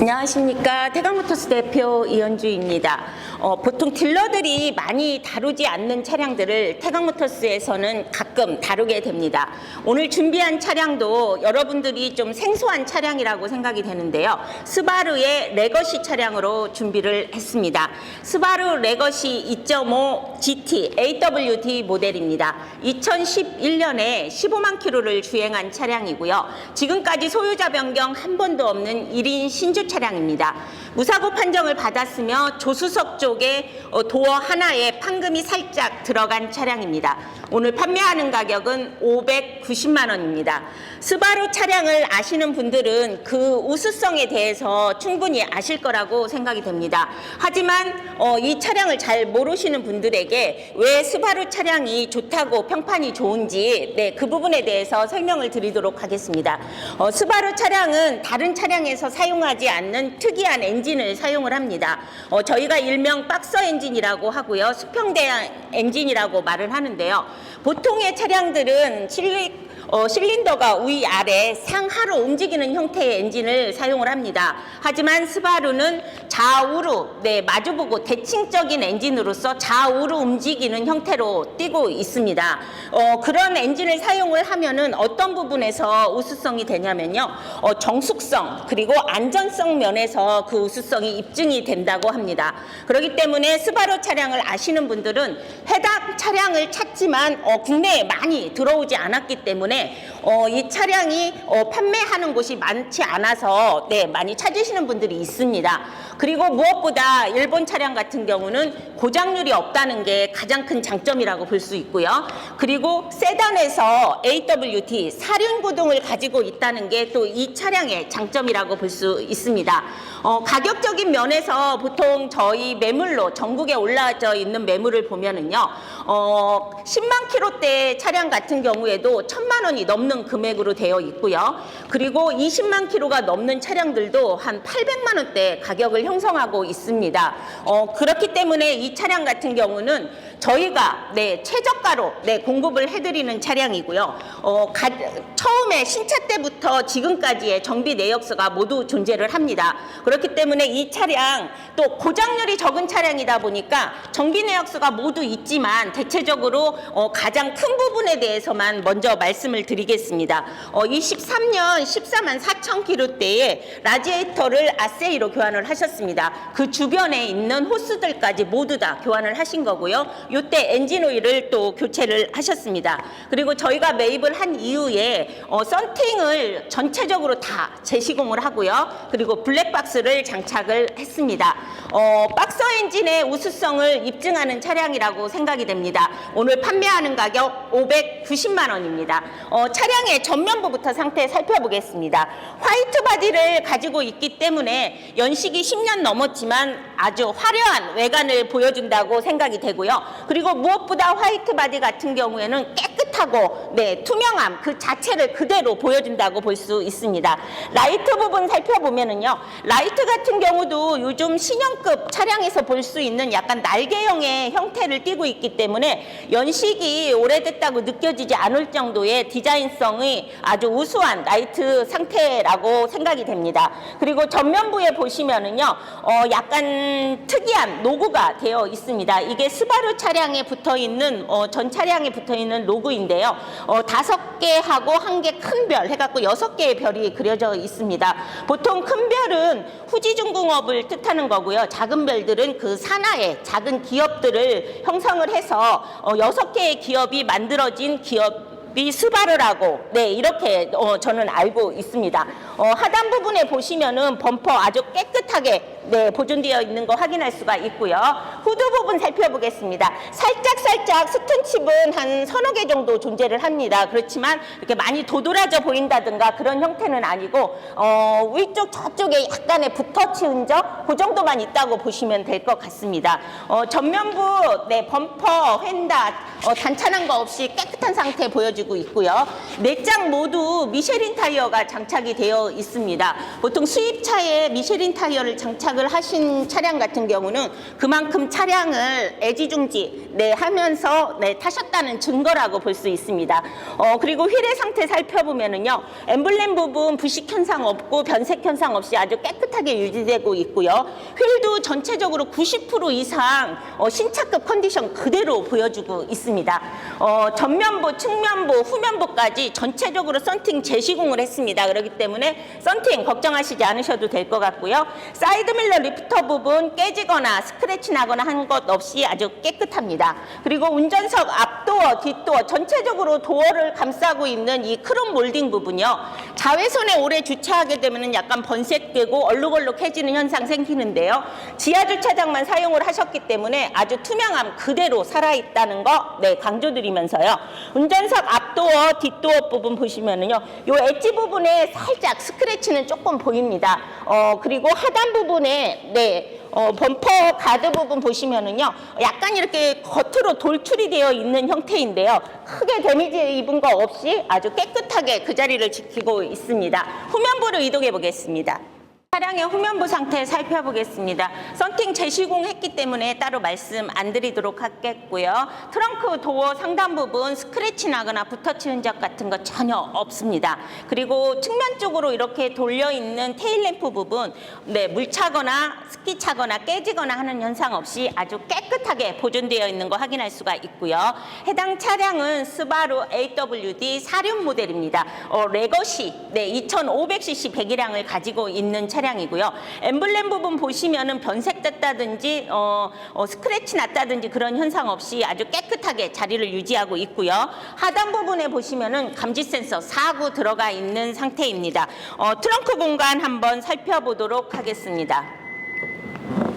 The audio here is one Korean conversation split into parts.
안녕하십니까. 태강모터스 대표 이현주입니다. 어, 보통 딜러들이 많이 다루지 않는 차량들을 태강모터스에서는 가끔 다루게 됩니다. 오늘 준비한 차량도 여러분들이 좀 생소한 차량이라고 생각이 되는데요. 스바루의 레거시 차량으로 준비를 했습니다. 스바루 레거시 2.5 GT AWD 모델입니다. 2011년에 15만 킬로를 주행한 차량이고요. 지금까지 소유자 변경 한 번도 없는 1인 신주 차량입니다. 무사고 판정을 받았으며 조수석 쪽에 어, 도어 하나에 판금이 살짝 들어간 차량입니다. 오늘 판매하는 가격은 590만 원입니다. 스바루 차량을 아시는 분들은 그 우수성에 대해서 충분히 아실 거라고 생각이 됩니다. 하지만 어, 이 차량을 잘 모르시는 분들에게 왜 스바루 차량이 좋다고 평판이 좋은지 네, 그 부분에 대해서 설명을 드리도록 하겠습니다. 어, 스바루 차량은 다른 차량에서 사용하지 않는 특이한 엔진을 사용을 합니다. 어, 저희가 일명 박서 엔진이라고 하고요. 수평대 엔진이라고 말을 하는데요. 보통의 차량들은 실리 어, 실린더가 위아래 상하로 움직이는 형태의 엔진을 사용을 합니다. 하지만 스바루는 좌우로 네, 마주보고 대칭적인 엔진으로서 좌우로 움직이는 형태로 뛰고 있습니다. 어, 그런 엔진을 사용을 하면은 어떤 부분에서 우수성이 되냐면요. 어, 정숙성 그리고 안전성 면에서 그 우수성이 입증이 된다고 합니다. 그렇기 때문에 스바루 차량을 아시는 분들은 해당 차량을 찾지만 어, 국내에 많이 들어오지 않았기 때문에 어, 이 차량이 어, 판매하는 곳이 많지 않아서 네, 많이 찾으시는 분들이 있습니다. 그리고 무엇보다 일본 차량 같은 경우는 고장률이 없다는 게 가장 큰 장점이라고 볼 수 있고요. 그리고 세단에서 AWD 사륜 구동을 가지고 있다는 게 또 이 차량의 장점이라고 볼 수 있습니다. 어, 가격적인 면에서 보통 저희 매물로 전국에 올라져 있는 매물을 보면은요, 어, 10만 킬로대 차량 같은 경우에도 1000만 원이 넘는 금액으로 되어 있고요. 그리고 20만 킬로가 넘는 차량들도 한 800만 원대 가격을 형 성하고 있습니다. 어, 그렇기 때문에 이 차량 같은 경우는 저희가 네, 최저가로 네, 공급을 해드리는 차량이고요. 어, 가, 처음에 신차 때부터 지금까지의 정비 내역서가 모두 존재를 합니다. 그렇기 때문에 이 차량 또 고장률이 적은 차량이다 보니까 정비 내역서가 모두 있지만 대체적으로 어, 가장 큰 부분에 대해서만 먼저 말씀을 드리겠습니다. 어, 23년 14만 4천 킬로대의 라지에이터를 아세이로 교환을 하셨습니다. 그 주변에 있는 호스들까지 모두 다 교환을 하신 거고요. 이때 엔진 오일을 또 교체를 하셨습니다. 그리고 저희가 매입을 한 이후에 어, 썬팅을 전체적으로 다 재시공을 하고요. 그리고 블랙박스를 장착을 했습니다. 어, 박서 엔진의 우수성을 입증하는 차량이라고 생각이 됩니다. 오늘 판매하는 가격 590만 원입니다. 어, 차량의 전면부부터 상태 살펴보겠습니다. 화이트 바디를 가지고 있기 때문에 연식이 10년 넘었지만 아주 화려한 외관을 보여준다고 생각이 되고요. 그리고 무엇보다 화이트 바디 같은 경우에는 깨끗하고 네, 투명함 그 자체를 그대로 보여준다고 볼 수 있습니다. 라이트 부분 살펴보면은요. 라이트 같은 경우도 요즘 신형급 차량에서 볼 수 있는 약간 날개형의 형태를 띠고 있기 때문에 연식이 오래됐다고 느껴지지 않을 정도의 디자인성이 아주 우수한 라이트 상태라고 생각이 됩니다. 그리고 전면부에 보시면은요. 어, 약간 특이한 로고가 되어 있습니다. 이게 스바루 차 량에 붙어 있는 어, 전 차량에 붙어 있는 로고인데요. 어, 다섯 개하고 한 개 큰 별 해갖고 여섯 개의 별이 그려져 있습니다. 보통 큰 별은 후지중공업을 뜻하는 거고요. 작은 별들은 그 산하의 작은 기업들을 형성을 해서 어, 여섯 개의 기업이 만들어진 기업 이 스바르라고 네 이렇게 어, 저는 알고 있습니다. 어, 하단 부분에 보시면은 범퍼 아주 깨끗하게 네 보존되어 있는 거 확인할 수가 있고요. 후드 부분 살펴보겠습니다. 살짝 살짝 스톤칩은 한 서너 개 정도 존재를 합니다. 그렇지만 이렇게 많이 도드라져 보인다든가 그런 형태는 아니고 어, 위쪽 저쪽에 약간의 붓터치 흔적 그 정도만 있다고 보시면 될 것 같습니다. 어, 전면부 네 범퍼 휀다 어, 단찬한 거 없이 깨끗한 상태 보여주고 있고요. 네 장 모두 미쉐린 타이어가 장착이 되어 있습니다. 보통 수입차에 미쉐린 타이어를 장착을 하신 차량 같은 경우는 그만큼 차량을 애지중지 네, 하면서 네, 타셨다는 증거라고 볼 수 있습니다. 어, 그리고 휠의 상태 살펴보면은요, 엠블렘 부분 부식 현상 없고 변색 현상 없이 아주 깨끗하게 유지되고 있고요. 휠도 전체적으로 90% 이상 어, 신차급 컨디션 그대로 보여주고 있습니다. 어, 전면부, 측면부, 후면부까지 전체적으로 썬팅 재시공을 했습니다. 그렇기 때문에 썬팅 걱정하시지 않으셔도 될 것 같고요. 사이드밀러 리프터 부분 깨지거나 스크래치 나거나 한 것 없이 아주 깨끗합니다. 그리고 운전석 앞도어, 뒷도어 전체적으로 도어를 감싸고 있는 이 크롬 몰딩 부분요. 자외선에 오래 주차하게 되면 약간 번색되고 얼룩얼룩해지는 현상 생기는데요. 지하 주차장만 사용을 하셨기 때문에 아주 투명함 그대로 살아있다는 거 네, 강조드리면서요. 운전석 앞도어, 뒷도어 부분 보시면은요. 요 엣지 부분에 살짝 스크래치는 조금 보입니다. 어, 그리고 하단 부분에 네. 어, 범퍼 가드 부분 보시면은요, 약간 이렇게 겉으로 돌출이 되어 있는 형태인데요. 크게 데미지 입은 거 없이 아주 깨끗하게 그 자리를 지키고 있습니다. 후면부로 이동해 보겠습니다. 차량의 후면부 상태 살펴보겠습니다. 썬팅 재시공했기 때문에 따로 말씀 안 드리도록 하겠고요. 트렁크 도어 상단 부분 스크래치 나거나 붓터치 흔적 같은 거 전혀 없습니다. 그리고 측면 쪽으로 이렇게 돌려 있는 테일 램프 부분, 네, 물 차거나 스키 차거나 깨지거나 하는 현상 없이 아주 깨끗하게 보존되어 있는 거 확인할 수가 있고요. 해당 차량은 스바루 AWD 사륜 모델입니다. 어, 레거시 네, 2,500cc 배기량을 가지고 있는 차 량이고요. 엠블렘 부분 보시면은 변색됐다든지 어, 어, 스크래치 났다든지 그런 현상 없이 아주 깨끗하게 자리를 유지하고 있고요. 하단 부분에 보시면은 감지 센서 4구 들어가 있는 상태입니다. 어, 트렁크 공간 한번 살펴보도록 하겠습니다.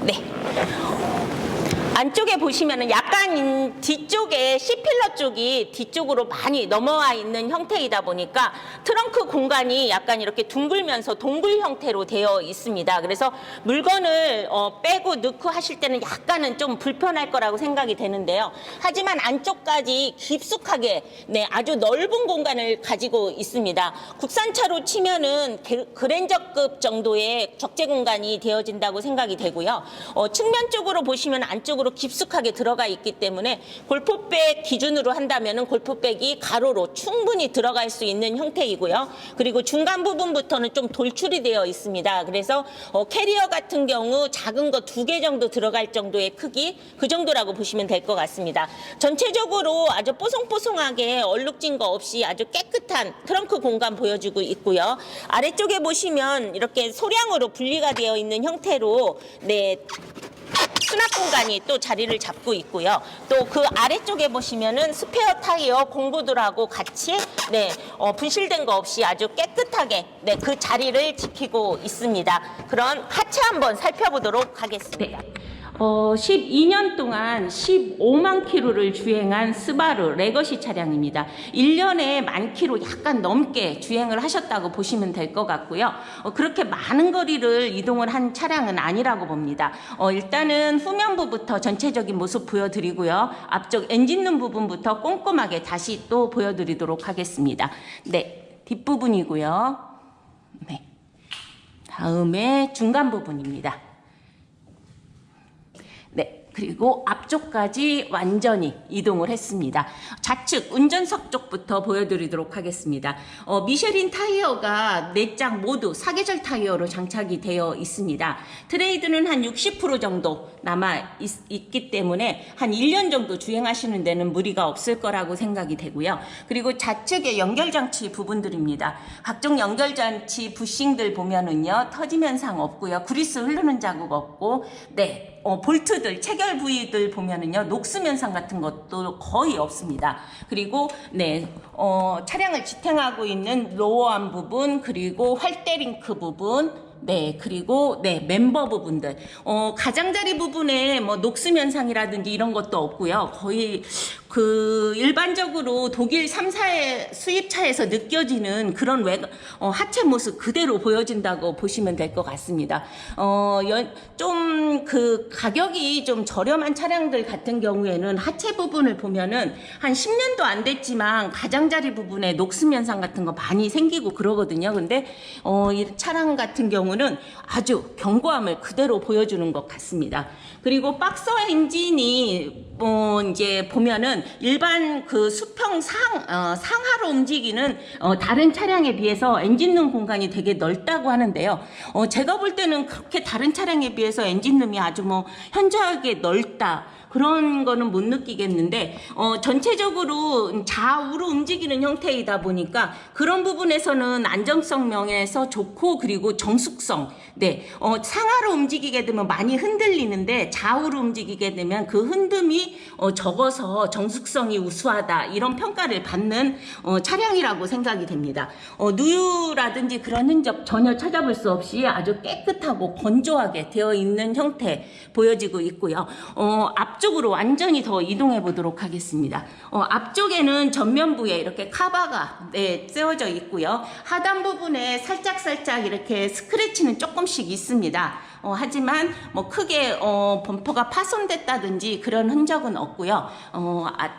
네. 안쪽에 보시면은 약간 인- 뒤쪽에 C필러 쪽이 뒤쪽으로 많이 넘어와 있는 형태이다 보니까 트렁크 공간이 약간 이렇게 둥글면서 동굴 형태로 되어 있습니다. 그래서 물건을 어, 빼고 넣고 하실 때는 약간은 좀 불편할 거라고 생각이 되는데요. 하지만 안쪽까지 깊숙하게 네, 아주 넓은 공간을 가지고 있습니다. 국산차로 치면은 게- 그랜저급 정도의 적재 공간이 되어진다고 생각이 되고요. 어, 측면 쪽으로 보시면 안쪽으로 깊숙하게 들어가 있기 때문에 골프백 기준으로 한다면은 골프백이 가로로 충분히 들어갈 수 있는 형태이고요. 그리고 중간 부분부터는 좀 돌출이 되어 있습니다. 그래서 어, 캐리어 같은 경우 작은 거 두 개 정도 들어갈 정도의 크기 그 정도라고 보시면 될 것 같습니다. 전체적으로 아주 뽀송뽀송하게 얼룩진 거 없이 아주 깨끗한 트렁크 공간 보여주고 있고요. 아래쪽에 보시면 이렇게 소량으로 분리가 되어 있는 형태로 네 수납 공간이 또 자리를 잡고 있고요. 또 그 아래쪽에 보시면은 스페어 타이어 공구들하고 같이 네 어, 분실된 거 없이 아주 깨끗하게 네 그 자리를 지키고 있습니다. 그런 하체 한번 살펴보도록 하겠습니다. 어, 12년 동안 15만 킬로를 주행한 스바루 레거시 차량입니다. 1년에 만 킬로 약간 넘게 주행을 하셨다고 보시면 될 것 같고요. 어, 그렇게 많은 거리를 이동을 한 차량은 아니라고 봅니다. 어, 일단은 후면부부터 전체적인 모습 보여드리고요. 앞쪽 엔진 룸 부분부터 꼼꼼하게 다시 또 보여드리도록 하겠습니다. 네, 뒷부분이고요. 네. 다음에 중간 부분입니다. 네. 그리고 앞쪽까지 완전히 이동을 했습니다. 좌측 운전석 쪽부터 보여드리도록 하겠습니다. 어, 미쉐린 타이어가 네장 모두 사계절 타이어로 장착이 되어 있습니다. 트레이드는 한 60% 정도 남아 있, 기 때문에 한 1년 정도 주행하시는 데는 무리가 없을 거라고 생각이 되고요. 그리고 좌측의 연결장치 부분들입니다. 각종 연결장치 부싱들 보면은요 터짐 현상 없고요. 그리스 흐르는 자국 없고 네 어, 볼트들 체결 부위들 보면은요 녹슨 현상 같은 것도 거의 없습니다. 그리고 네 어, 차량을 지탱하고 있는 로어암 부분 그리고 활대링크 부분 네, 그리고 네 멤버 부분들, 어 가장자리 부분에 뭐 녹슨 현상이라든지 이런 것도 없고요. 거의 그 일반적으로 독일 3사의 수입차에서 느껴지는 그런 외 어, 하체 모습 그대로 보여진다고 보시면 될 것 같습니다. 어 좀 그 가격이 좀 저렴한 차량들 같은 경우에는 하체 부분을 보면은 한 10년도 안 됐지만 가장자리 부분에 녹슨 현상 같은 거 많이 생기고 그러거든요. 근데 어 이 차량 같은 경우 경우는 아주 견고함을 그대로 보여주는 것 같습니다. 그리고 박서 엔진이 뭐 이제 보면은 일반 그 수평 상 어, 상하로 움직이는 어, 다른 차량에 비해서 엔진룸 공간이 되게 넓다고 하는데요. 어, 제가 볼 때는 그렇게 다른 차량에 비해서 엔진룸이 아주 뭐 현저하게 넓다. 그런 거는 못 느끼겠는데 어, 전체적으로 좌우로 움직이는 형태이다 보니까 그런 부분에서는 안정성 면에서 좋고 그리고 정숙성 네 어, 상하로 움직이게 되면 많이 흔들리는데 좌우로 움직이게 되면 그 흔듦이 어, 적어서 정숙성이 우수하다 이런 평가를 받는 어, 차량이라고 생각이 됩니다. 어, 누유라든지 그런 흔적 전혀 찾아볼 수 없이 아주 깨끗하고 건조하게 되어 있는 형태 보여지고 있고요. 어, 앞 쪽으로 완전히 더 이동해 보도록 하겠습니다. 어, 앞쪽에는 전면부에 이렇게 카바가 네, 세워져 있고요. 하단 부분에 살짝 살짝 이렇게 스크래치는 조금씩 있습니다. 어, 하지만 뭐 크게 어, 범퍼가 파손됐다든지 그런 흔적은 없고요. 어, 아,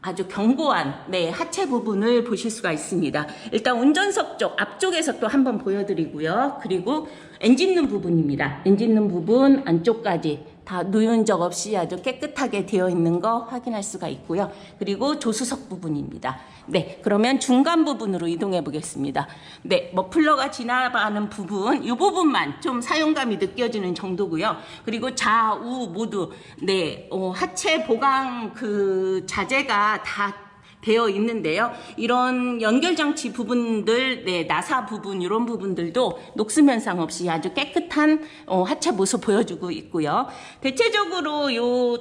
아주 견고한 네, 하체 부분을 보실 수가 있습니다. 일단 운전석 쪽 앞쪽에서 또 한번 보여드리고요. 그리고 엔진룸 부분입니다. 엔진룸 부분 안쪽까지 다 누윤 적 없이 아주 깨끗하게 되어 있는 거 확인할 수가 있고요. 그리고 조수석 부분입니다. 네, 그러면 중간 부분으로 이동해 보겠습니다. 네, 머플러가 지나가는 부분, 이 부분만 좀 사용감이 느껴지는 정도고요. 그리고 좌우 모두 네, 어, 하체 보강 그 자재가 다 되어 있는데요. 이런 연결 장치 부분들, 네, 나사 부분 이런 부분들도 녹슨 현상 없이 아주 깨끗한 어, 하체 모습 보여주고 있고요. 대체적으로 요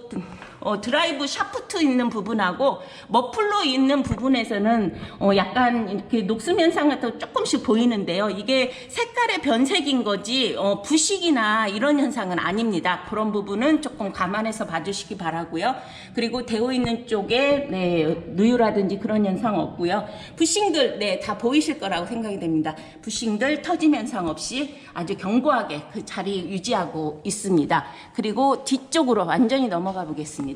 어, 드라이브 샤프트 있는 부분하고 머플러 있는 부분에서는 어, 약간 이렇게 녹슨 현상 같은 거 조금씩 보이는데요. 이게 색깔의 변색인 거지 어, 부식이나 이런 현상은 아닙니다. 그런 부분은 조금 감안해서 봐주시기 바라고요. 그리고 되어 있는 쪽에 네, 누유라든지 그런 현상 없고요. 부싱들 네, 다 보이실 거라고 생각이 됩니다. 부싱들 터짐 현상 없이 아주 견고하게 그 자리 유지하고 있습니다. 그리고 뒤쪽으로 완전히 넘어가 보겠습니다.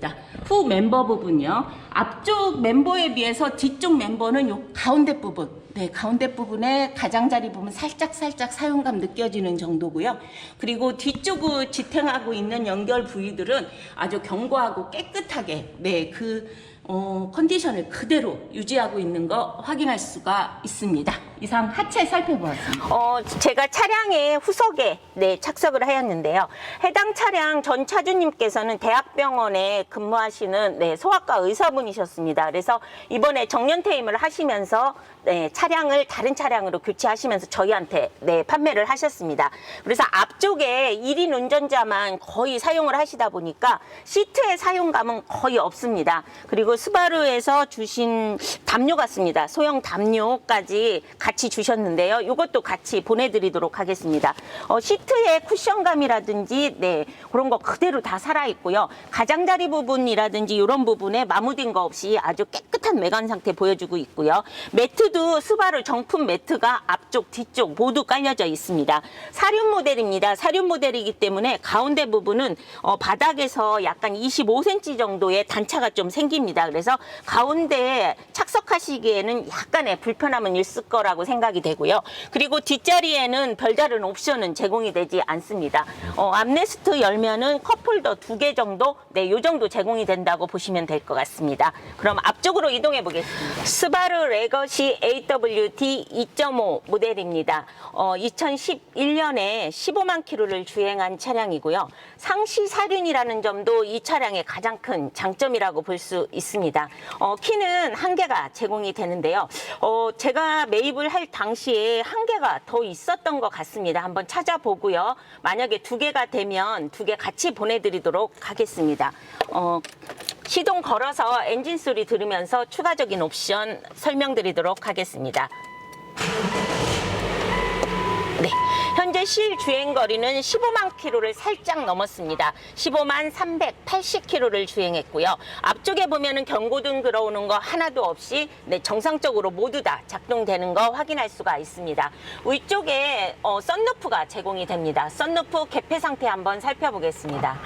후 멤버 부분요. 앞쪽 멤버에 비해서 뒤쪽 멤버는 요 가운데 부분, 네, 가운데 부분에 가장자리 부분 살짝 살짝 사용감 느껴지는 정도고요. 그리고 뒤쪽을 지탱하고 있는 연결 부위들은 아주 견고하고 깨끗하게 네, 그 어, 컨디션을 그대로 유지하고 있는 거 확인할 수가 있습니다. 이상 하체 살펴보았습니다. 어, 제가 차량의 후석에 네, 착석을 하였는데요. 해당 차량 전 차주님께서는 대학병원에 근무하시는 네, 소아과 의사분이셨습니다. 그래서 이번에 정년 퇴임을 하시면서 네, 차량을 다른 차량으로 교체하시면서 저희한테 네, 판매를 하셨습니다. 그래서 앞쪽에 1인 운전자만 거의 사용을 하시다 보니까 시트의 사용감은 거의 없습니다. 그리고 스바루에서 주신 담요 같습니다. 소형 담요까지 같이 주셨는데요. 이것도 같이 보내드리도록 하겠습니다. 어, 시트의 쿠션감이라든지 네 그런 거 그대로 다 살아 있고요. 가장자리 부분이라든지 이런 부분에 마무된 거 없이 아주 깨끗한 외관 상태 보여주고 있고요. 매트도 스바루 정품 매트가 앞쪽 뒤쪽 모두 깔려져 있습니다. 사륜 모델입니다. 사륜 모델이기 때문에 가운데 부분은 어, 바닥에서 약간 25cm 정도의 단차가 좀 생깁니다. 그래서 가운데에 착석하시기에는 약간의 불편함은 있을 거라고 생각이 되고요. 그리고 뒷자리에는 별다른 옵션은 제공이 되지 않습니다. 어, 암레스트 열면은 컵홀더 두 개 정도, 네, 요 정도 제공이 된다고 보시면 될 것 같습니다. 그럼 앞쪽으로 이동해 보겠습니다. 스바루 레거시 AWD 2.5 모델입니다. 어, 2011년에 15만 킬로를 주행한 차량이고요. 상시 사륜이라는 점도 이 차량의 가장 큰 장점이라고 볼 수 있습니다. 어, 키는 한 개가 제공이 되는데요. 어, 제가 매입을 할 당시에 한 개가 더 있었던 것 같습니다. 한번 찾아보고요. 만약에 두 개가 되면 두 개 같이 보내드리도록 하겠습니다. 어, 시동 걸어서 엔진 소리 들으면서 추가적인 옵션 설명드리도록 하겠습니다. 네. 현재 실 주행 거리는 15만 킬로를 살짝 넘었습니다. 15만 380 킬로를 주행했고요. 앞쪽에 보면은 경고등 들어오는 거 하나도 없이 네, 정상적으로 모두 다 작동되는 거 확인할 수가 있습니다. 위쪽에 어, 썬루프가 제공이 됩니다. 썬루프 개폐 상태 한번 살펴보겠습니다.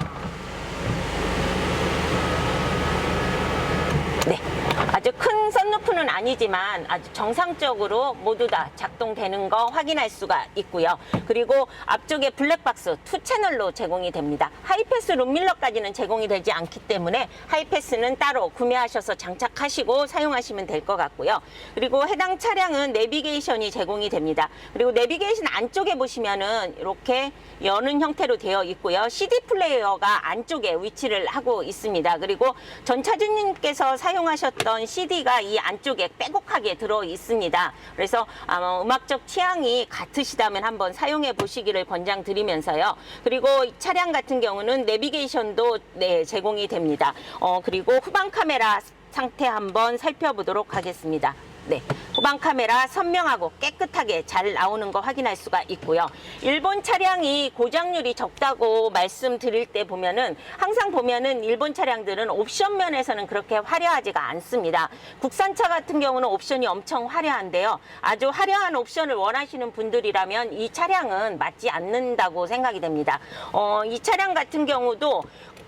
네. 아주 큰 썬루프는 아니지만 아주 정상적으로 모두 다 작동되는 거 확인할 수가 있고요. 그리고 앞쪽에 블랙박스 투 채널로 제공이 됩니다. 하이패스 룸밀러까지는 제공이 되지 않기 때문에 하이패스는 따로 구매하셔서 장착하시고 사용하시면 될 것 같고요. 그리고 해당 차량은 내비게이션이 제공이 됩니다. 그리고 내비게이션 안쪽에 보시면은 이렇게 여는 형태로 되어 있고요. CD 플레이어가 안쪽에 위치를 하고 있습니다. 그리고 전 차주님께서 사용하셨던 CD가 이 안쪽에 빼곡하게 들어 있습니다. 그래서 아마 음악적 취향이 같으시다면 한번 사용해 보시기를 권장드리면서요. 그리고 이 차량 같은 경우는 내비게이션도 네, 제공이 됩니다. 어, 그리고 후방 카메라 상태 한번 살펴보도록 하겠습니다. 네, 후방 카메라 선명하고 깨끗하게 잘 나오는 거 확인할 수가 있고요. 일본 차량이 고장률이 적다고 말씀드릴 때 보면은 항상 보면은 일본 차량들은 옵션 면에서는 그렇게 화려하지가 않습니다. 국산차 같은 경우는 옵션이 엄청 화려한데요. 아주 화려한 옵션을 원하시는 분들이라면 이 차량은 맞지 않는다고 생각이 됩니다. 어, 이 차량 같은 경우도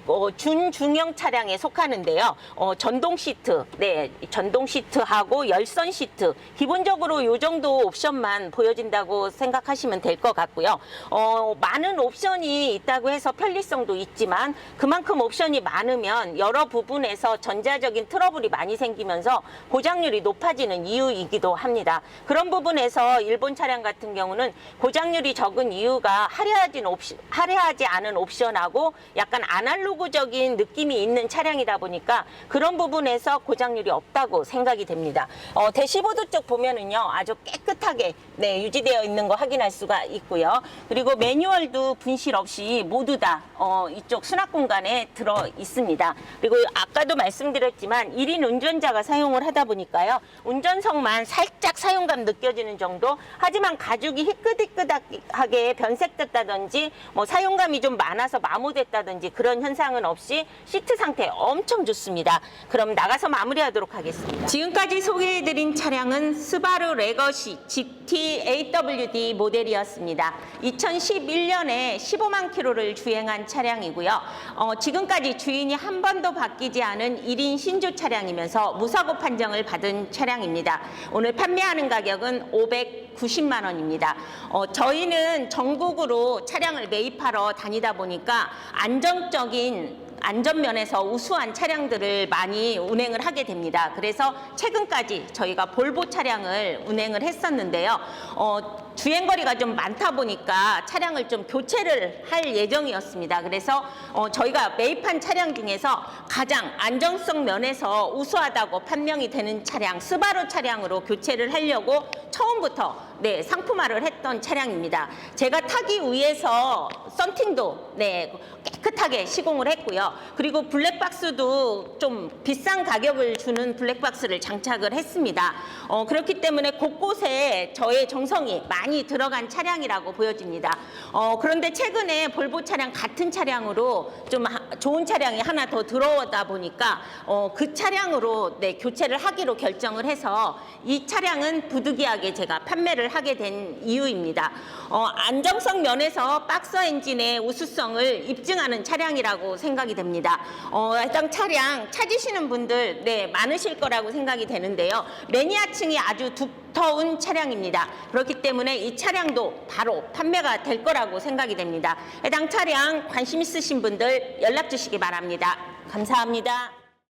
어, 준중형 차량에 속하는데요. 어, 전동 시트, 네, 전동 시트하고 열선 시트, 기본적으로 이 정도 옵션만 보여진다고 생각하시면 될 것 같고요. 어, 많은 옵션이 있다고 해서 편리성도 있지만 그만큼 옵션이 많으면 여러 부분에서 전자적인 트러블이 많이 생기면서 고장률이 높아지는 이유이기도 합니다. 그런 부분에서 일본 차량 같은 경우는 고장률이 적은 이유가 화려하진 옵션, 화려하지 않은 옵션하고 약간 아날로그 적인 느낌이 있는 차량이다 보니까 그런 부분에서 고장률이 없다고 생각이 됩니다. 어, 대시보드 쪽 보면은요 아주 깨끗하게 네, 유지되어 있는 거 확인할 수가 있고요. 그리고 매뉴얼도 분실 없이 모두 다 어, 이쪽 수납 공간에 들어 있습니다. 그리고 아까도 말씀드렸지만 1인 운전자가 사용을 하다 보니까요 운전석만 살짝 사용감 느껴지는 정도 하지만 가죽이 희끗희끗하게 변색됐다든지 뭐 사용감이 좀 많아서 마모됐다든지 그런 현상 은 없이 시트 상태 엄청 좋습니다. 그럼 나가서 마무리하도록 하겠습니다. 지금까지 소개해드린 차량은 스바루 레거시 GT AWD 모델이었습니다. 2011년에 15만 킬로를 주행한 차량이고요. 어, 지금까지 주인이 한 번도 바뀌지 않은 1인 신주 차량이면서 무사고 판정을 받은 차량입니다. 오늘 판매하는 가격은 590만 원입니다. 어, 저희는 전국으로 차량을 매입하러 다니다 보니까 안정적인 안전면에서 우수한 차량들을 많이 운행을 하게 됩니다. 그래서 최근까지 저희가 볼보 차량을 운행을 했었는데요. 어, 주행거리가 좀 많다 보니까 차량을 좀 교체를 할 예정이었습니다. 그래서 어, 저희가 매입한 차량 중에서 가장 안정성 면에서 우수하다고 판명이 되는 차량, 스바루 차량으로 교체를 하려고 처음부터 네, 상품화를 했던 차량입니다. 제가 타기 위해서 썬팅도 네, 깨끗하게 시공을 했고요. 그리고 블랙박스도 좀 비싼 가격을 주는 블랙박스를 장착을 했습니다. 어, 그렇기 때문에 곳곳에 저의 정성이 많이 들어간 차량이라고 보여집니다. 어, 그런데 최근에 볼보 차량 같은 차량으로 좀 하- 좋은 차량이 하나 더 들어오다 보니까 어, 그 차량으로 네, 교체를 하기로 결정을 해서 이 차량은 부득이하게 제가 판매를 하게 된 이유입니다. 어, 안정성 면에서 박스 엔진의 우수성을 입증하는 차량이라고 생각이 됩니다. 어, 해당 차량 찾으시는 분들 네, 많으실 거라고 생각이 되는데요. 매니아층이 아주 두 터운 차량입니다. 그렇기 때문에 이 차량도 바로 판매가 될 거라고 생각이 됩니다. 해당 차량 관심 있으신 분들 연락 주시기 바랍니다. 감사합니다.